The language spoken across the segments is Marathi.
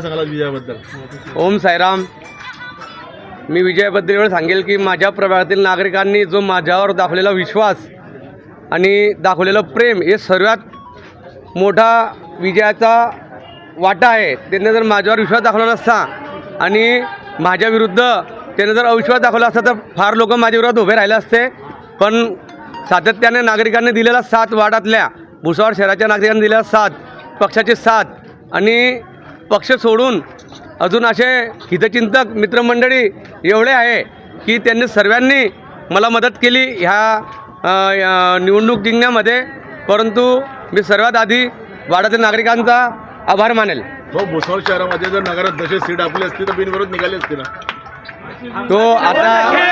काय सांगाल विजयाबद्दल? ओम साईराम. मी विजयाबद्दल एवढं सांगेल की माझ्या प्रभागातील नागरिकांनी जो माझ्यावर दाखवलेला विश्वास आणि दाखवलेलं प्रेम हे सर्वात मोठा विजयाचा वाटा आहे. त्यांनी जर माझ्यावर विश्वास दाखवला नसता आणि माझ्या विरुद्ध त्याने जर अविश्वास दाखवला असता तर फार लोक माझ्या उभे राहिले असते. पण सातत्याने नागरिकांनी दिलेला साथ वाडातल्या भुसावळ शहराच्या नागरिकांनी दिलेला साथ पक्षाची साथ आणि पक्ष सोडून अजून असे हितचिंतक मित्रमंडळी एवढे आहे की त्यांनी सर्वांनी मला मदत केली ह्या निवडणूक जिंकण्यामध्ये. परंतु मी सर्वात आधी वाड्यातील नागरिकांचा आभार मानेल. भाऊ भुसावळ शहरामध्ये जर नगराध्यक्ष सीट आपली असती तर बिनविरोध निघाली असती ना? तो आता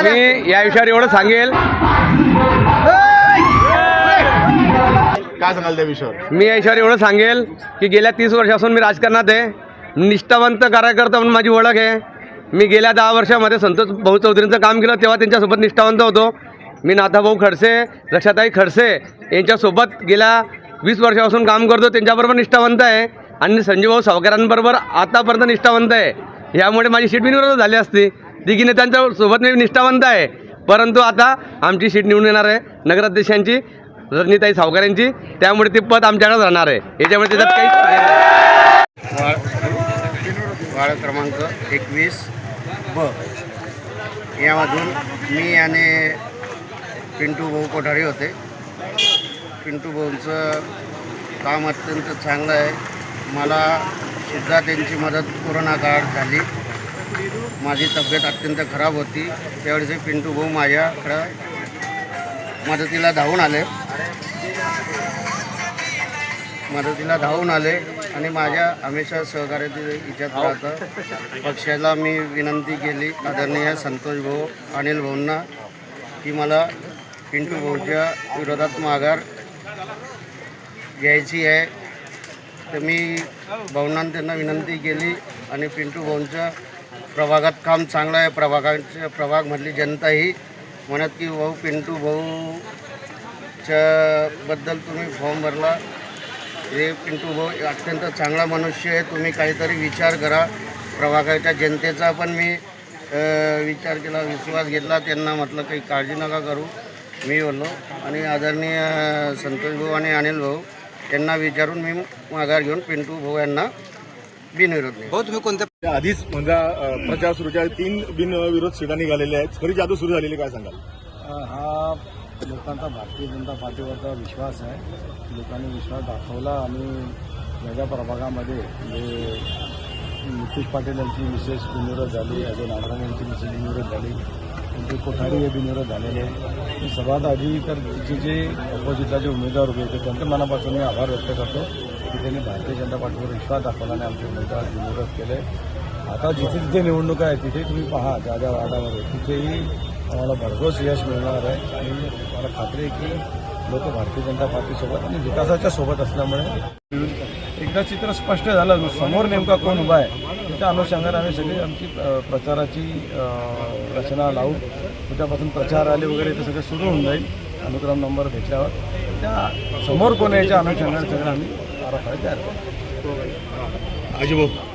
मी या विषयावर एवढं सांगेल. काय सांगाल त्या विषयावर? मी या विषयावर एवढं सांगेल की गेल्या तीस वर्षापासून मी राजकारणात आहे. निष्ठावंत कार्यकर्ता म्हणून माझी ओळख आहे. मी गेल्या दहा वर्षामध्ये संतोष भाऊ चौधरींचं काम केलं तेव्हा त्यांच्यासोबत निष्ठावंत होतो. मी नाथाभाऊ खडसे रक्षाताई खडसे यांच्यासोबत गेल्या वीस वर्षापासून काम करतो. त्यांच्याबरोबर निष्ठावंत आहे. आणि संजीवभाऊ सावकारांबरोबर आतापर्यंत निष्ठावंत आहे. यामुळे माझी सीट बिनविरोध झाली असती. तिघी नेत्यांच्या सोबत मी निष्ठावंत आहे. परंतु आता आमची सीट निवडून येणार आहे. नगराध्यक्षांची रजनीताई सावकारांची त्यामुळे ते पद आमच्याकडेच राहणार आहे. याच्यामुळे त्याच्यात काही वार्ड क्रमांक एकवीस ब. यामधून मी आणि पिंटू भाऊ कोठारी होते. पिंटू भाऊंचं काम अत्यंत चांगलं आहे. मला सुद्धा त्यांची मदत कोरोना काळ झाली. माझी तब्येत अत्यंत खराब होती. त्यावेळेस पिंटू भाऊ माझ्याकडं मदतीला धावून आले. मदतीला धावून आले आणि माझ्या हमेशा सहकार्याची इच्छात राहतं. पक्षाला मी विनंती केली आदरणीय संतोष भाऊ अनिल भाऊंना की मला पिंटू भाऊच्या विरोधात माघार घ्यायची आहे. तर मी भाऊंना त्यांना विनंती केली आणि पिंटू भाऊंच्या प्रभागात काम चांगलं आहे. प्रभागाच्या प्रभागमधली जनताही म्हणत की भाऊ पिंटू भाऊच्या बद्दल तुम्ही फॉर्म भरला. हे पिंटू भाऊ अत्यंत चांगला मनुष्य आहे. तुम्ही काहीतरी विचार करा. प्रभागाच्या जनतेचा पण मी विचार केला विश्वास घेतला. त्यांना म्हटलं काही काळजी नका करू. मी बोललो. आणि आदरणीय संतोष भाऊ आणि अनिल भाऊ यांना विचारून मी माघार घेऊन पिंटू भाऊ यांना बिनविरोध भाऊ तुम्ही कोणत्या आधीच म्हणजे प्रचार सुरू आहे तीन बिनविरोध सीटा निघालेल्या आहेत. खरी जादू सुरू झालेली काय सांगाल? हा लोकांचा भारतीय जनता पार्टीवरचा विश्वास आहे. लोकांनी विश्वास दाखवला आणि माझ्या प्रभागामध्ये म्हणजे नितीश पाटील यांची विशेष बिनविरोध झाली अजय नागराम यांची विशेष बिनविरोध झाली त्यांचे कोठारी हे बिनविरोध झालेले सर्वात आधी तर जे जे ऑपोजिटला जे उमेदवार उभे होते त्यांच्या मनापासून मी आभार व्यक्त करतो. त्यांनी भारतीय जनता पार्टीवर विश्वास दाखवला आणि आमचे उमेदवार बिनविरोध केले. आता जिथे जिथे निवडणूक आहे तिथे तुम्ही पहा ज्या ज्या वार्डामध्ये तिथेही आम्हाला भरघोस यश मिळणार आहे. आणि मला खात्री आहे की लोक भारतीय जनता पार्टीसोबत आणि विकासाच्या सोबत असल्यामुळे एकदा चित्र स्पष्ट झालं समोर नेमका कोण उभा आहे त्या अनुषंगाने आम्ही सगळी आमची प्रचाराची रचना लावू उद्यापासून प्रचार आले वगैरे ते सगळं सुरू होऊन जाईल. अनुक्रम नंबर घेतल्यावर त्या समोर कोण याच्या अनुषंगाने सगळं आम्ही Acaba